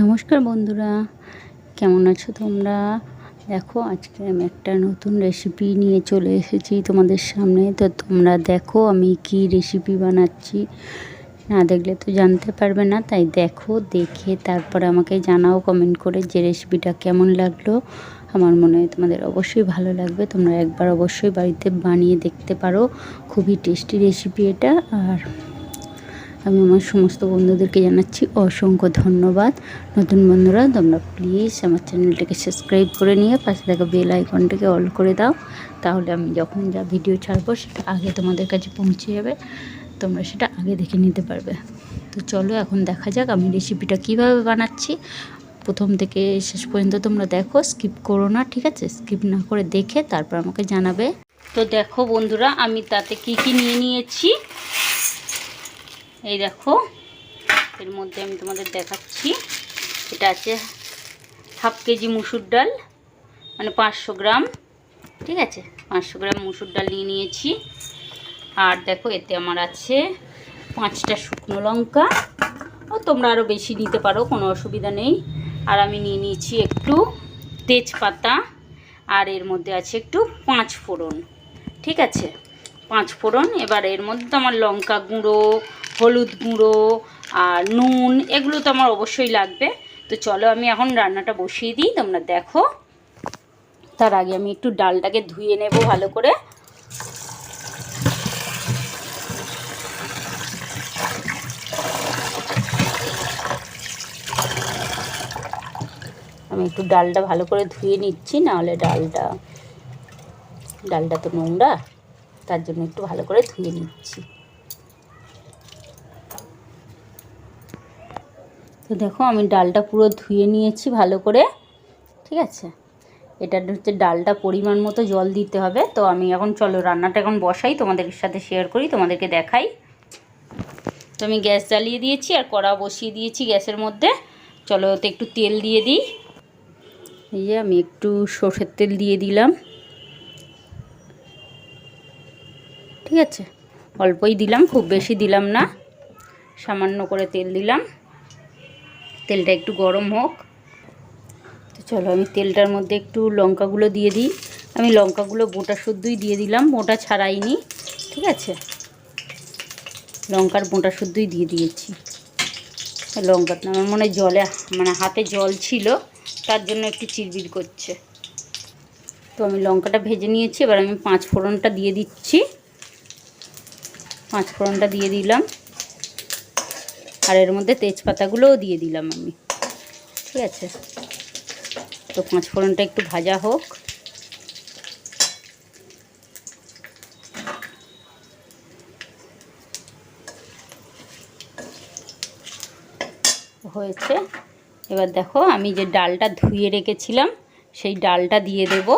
নমস্কার বন্ধুরা, কেমন আছো তোমরা? দেখো, আজকে আমি একটা নতুন রেসিপি নিয়ে চলে এসেছি তোমাদের সামনে। তো তোমরা দেখো আমি কি রেসিপি বানাচ্ছি। না দেখলে তো জানতে পারবে না, তাই দেখো, দেখে তারপরে আমাকে জানাও কমেন্ট করে যে রেসিপিটা কেমন লাগল। আমার মনে হয় তোমাদের অবশ্যই ভালো লাগবে। তোমরা একবার অবশ্যই বাড়িতে বানিয়ে দেখতে পারো। খুবই টেস্টি রেসিপি এটা। আর আমি আমার সমস্ত বন্ধুদেরকে জানাচ্ছি অসংখ্য ধন্যবাদ। নতুন বন্ধুরা, তোমরা প্লিজ আমার চ্যানেলটাকে সাবস্ক্রাইব করে নিয়ে পাশে থাকা বেল আইকনটাকে অল করে দাও। তাহলে আমি যখন যা ভিডিও ছাড়বো, সেটা আগে তোমাদের কাছে পৌঁছে যাবে। তোমরা সেটা আগে দেখে নিতে পারবে। তো চলো এখন দেখা যাক আমি রেসিপিটা কীভাবে বানাচ্ছি। প্রথম থেকে শেষ পর্যন্ত তোমরা দেখো স্কিপ করো না, ঠিক আছে? স্কিপ না করে দেখে তারপর আমাকে জানাবে। তো দেখো বন্ধুরা, আমি তাতে কি কি নিয়ে নিয়েছি। এই দেখো, এর মধ্যে আমি তোমাদের দেখাচ্ছি। এটা আছে হাফ কেজি মুসুর ডাল মানে পাঁচশো গ্রাম, ঠিক আছে? পাঁচশো গ্রাম মুসুর ডাল নিয়ে নিয়েছি। আর দেখো, এতে আমার আছে পাঁচটা শুকনো লঙ্কা। ও, তোমরা আরও বেশি নিতে পারো, কোনো অসুবিধা নেই। আর আমি নিয়ে নিয়েছি একটু তেজপাতা, আর এর মধ্যে আছে একটু পাঁচ ফোড়ন, ঠিক আছে? পাঁচ ফোড়ন, এবার এর মধ্যে আমার লঙ্কা গুঁড়ো হলুদ গুঁড়ো আর নুন, এগুলো তো আমার অবশ্যই লাগবে। তো চলো আমি এখন রান্নাটা বসিয়ে দিই, তোমরা দেখো। তার আগে আমি একটু ডালটাকে ধুয়ে নেব ভালো করে। আমি একটু ডালটা ভালো করে ধুয়ে নিচ্ছি, নাহলে ডালটা ডালটা তো নোংরা, তার জন্য একটু ভালো করে ধুয়ে নিচ্ছি। দেখো আমি ডালটা পুরো ধুয়ে নিয়েছি ভালো করে, ঠিক আছে? এটা হচ্ছে ডালটা পরিমাণ মতো জল দিতে হবে। তো আমি এখন, চলো রান্নাটা এখন বসাই, তোমাদের সাথে শেয়ার করি, তোমাদেরকে দেখাই। তো আমি গ্যাস জ্বালিয়ে দিয়েছি আর কড়া বসিয়ে দিয়েছি গ্যাসের মধ্যে। চলো ওতে একটু তেল দিয়ে দিই। এই যে আমি একটু সর্ষের তেল দিয়ে দিলাম। ঠিক আছে? অল্পই দিলাম, খুব বেশি দিলাম না। সামান্য করে তেল দিলাম। তেলটা একটু গরম হোক। তো চলো, আমি তেলটার মধ্যে একটু লঙ্কাগুলো দিয়ে দিই। আমি লঙ্কাগুলো বোটা শুদ্ধই দিয়ে দিলাম বোটা ছাড়াইনি, ঠিক আছে? লঙ্কার বোটা শুদ্ধই দিয়ে দিয়েছি। লঙ্কাটা আমার মনে জলে মানে হাতে জল ছিল, তার জন্য একটু চিরবির করছে। তো আমি লঙ্কাটা ভেজে নিয়েছি, এবার আমি পাঁচ ফোড়নটা দিয়ে দিচ্ছি। পাঁচ ফোড়নটা দিয়ে দিলাম। আর এর মধ্যে তেজপাতাগুলোও দিয়ে দিলাম আমি। ঠিক আছে? তো পাঁচ ফোড়নটা একটু ভাজা হোক। হয়েছে। এবার দেখো আমি যে ডালটা ধুয়ে রেখেছিলাম, সেই ডালটা দিয়ে দেব।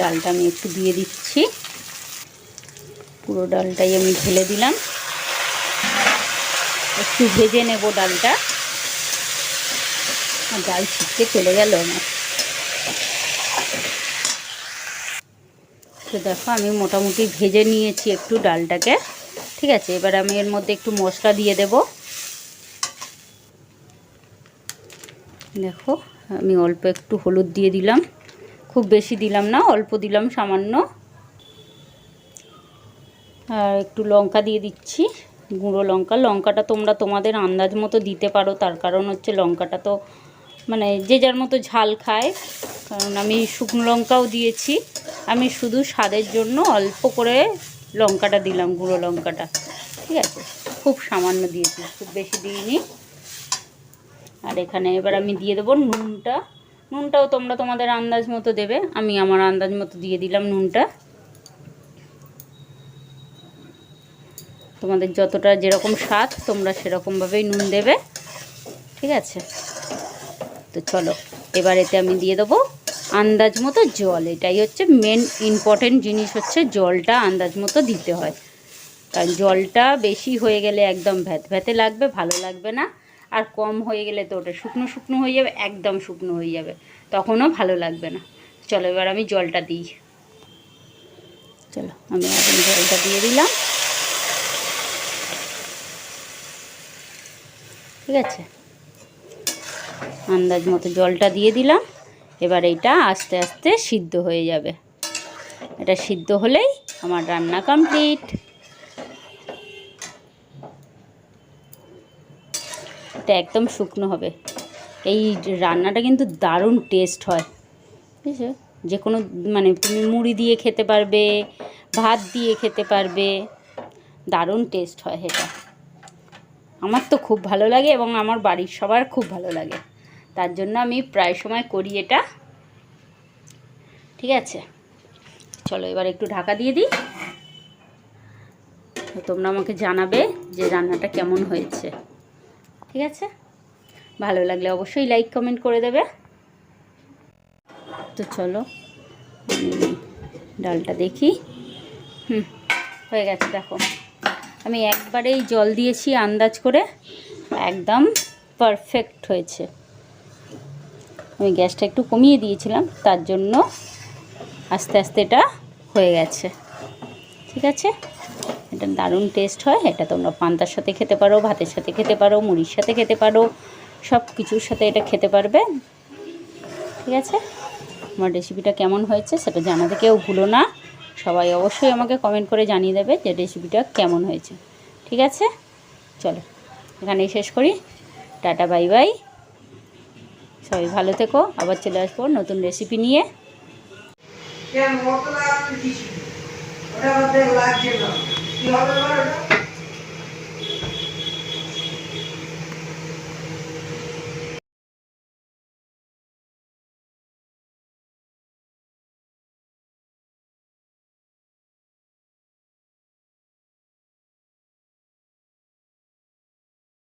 ডালটা আমি একটু দিয়ে দিচ্ছি। পুরো ডালটাই আমি ঢেলে দিলাম। একটু ভেজে নেব ডালটা। আর ডাল ছিটকে চলে গেল আমার। তো দেখো, আমি মোটামুটি ভেজে নিয়েছি একটু ডালটাকে। ঠিক আছে, এবার আমি এর মধ্যে একটু মশলা দিয়ে দেব। দেখো, আমি অল্প একটু হলুদ দিয়ে দিলাম। খুব বেশি দিলাম না, অল্প দিলাম সামান্য। আর একটু লঙ্কা দিয়ে দিচ্ছি, গুঁড়ো লঙ্কা। লঙ্কাটা তোমরা তোমাদের আন্দাজ মতো দিতে পারো, তার কারণ হচ্ছে লঙ্কাটা তো মানে যে যার মতো ঝাল খায়। কারণ আমি শুকনো লঙ্কাও দিয়েছি। আমি শুধু স্বাদের জন্য অল্প করে লঙ্কাটা দিলাম, গুঁড়ো লঙ্কাটা। ঠিক আছে? খুব সামান্য দিয়েছি, খুব বেশি দিইনি। আর এখানে এবার আমি দিয়ে দেবো নুনটা। নুনটাও তোমরা তোমাদের আন্দাজ মতো দেবে। আমি আমার আন্দাজ মতো দিয়ে দিলাম নুনটা। তোমাদের যতটা যেরকম স্বাদ, তোমরা সেরকমভাবেই নুন দেবে। ঠিক আছে? তো চলো, এবার এতে আমি দিয়ে দেবো আন্দাজ মতো জল। এটাই হচ্ছে মেন ইম্পর্টেন্ট জিনিস হচ্ছে জলটা আন্দাজ মতো দিতে হয়। কারণ জলটা বেশি হয়ে গেলে একদম ভ্যাত ভ্যাতে লাগবে, ভালো লাগবে না। আর কম হয়ে গেলে তো ওটা শুকনো শুকনো হয়ে যাবে, একদম শুকনো হয়ে যাবে। তখনও ভালো লাগবে না। চলো, এবার আমি জলটা দিই। চলো, আমি এখন জলটা দিয়ে দিলাম। ঠিক আছে? আন্দাজ মতো জলটা দিয়ে দিলাম। এবার এইটা আস্তে আস্তে সিদ্ধ হয়ে যাবে। এটা সিদ্ধ হলেই আমার রান্না কমপ্লিট এটা একদম শুকনো হবে। এই রান্নাটা কিন্তু দারুণ টেস্ট হয়। বুঝেছ? যে কোনো মানে তুমি মুড়ি দিয়ে খেতে পারবে, ভাত দিয়ে খেতে পারবে। দারুণ টেস্ট হয় এটা। আমার তো খুব ভালো লাগে এবং আমার বাড়ির সবার খুব ভালো লাগে। তার জন্য আমি প্রায় সময় করি এটা। ঠিক আছে? চলো এবার একটু ঢাকা দিয়ে দিই। তোমরা আমাকে জানাবে যে রান্নাটা কেমন হয়েছে। ঠিক আছে? ভালো লাগলে অবশ্যই লাইক কমেন্ট করে দেবে। তো চলো ডালটা দেখি। হুম, হয়ে গেছে, দেখো। আমি একবারেই জল দিয়েছি আন্দাজ করে, একদম পারফেক্ট হয়েছে। আমি গ্যাসটা একটু কমিয়ে দিয়েছিলাম, তার জন্য আস্তে আস্তে এটা হয়ে গেছে। ঠিক আছে? এটা দারুণ টেস্ট হয়, এটা তোমরা পান্তার সাথে খেতে পারো, ভাতের সাথে খেতে পারো, মুড়ির সাথে খেতে পারো সব কিছুর সাথে এটা খেতে পারবে। ঠিক আছে? আমার রেসিপিটা কেমন হয়েছে সেটা জানাতে কেউ ভুলো না। সবাই অবশ্যই আমাকে কমেন্ট করে জানিয়ে দেবে যে রেসিপিটা কেমন হয়েছে। ঠিক আছে? চলো, এখানেই শেষ করি। টাটা বাই বাই সবাই ভালো থেকো, আবার চলে আসব নতুন রেসিপি নিয়ে। ওটা লাগছে না?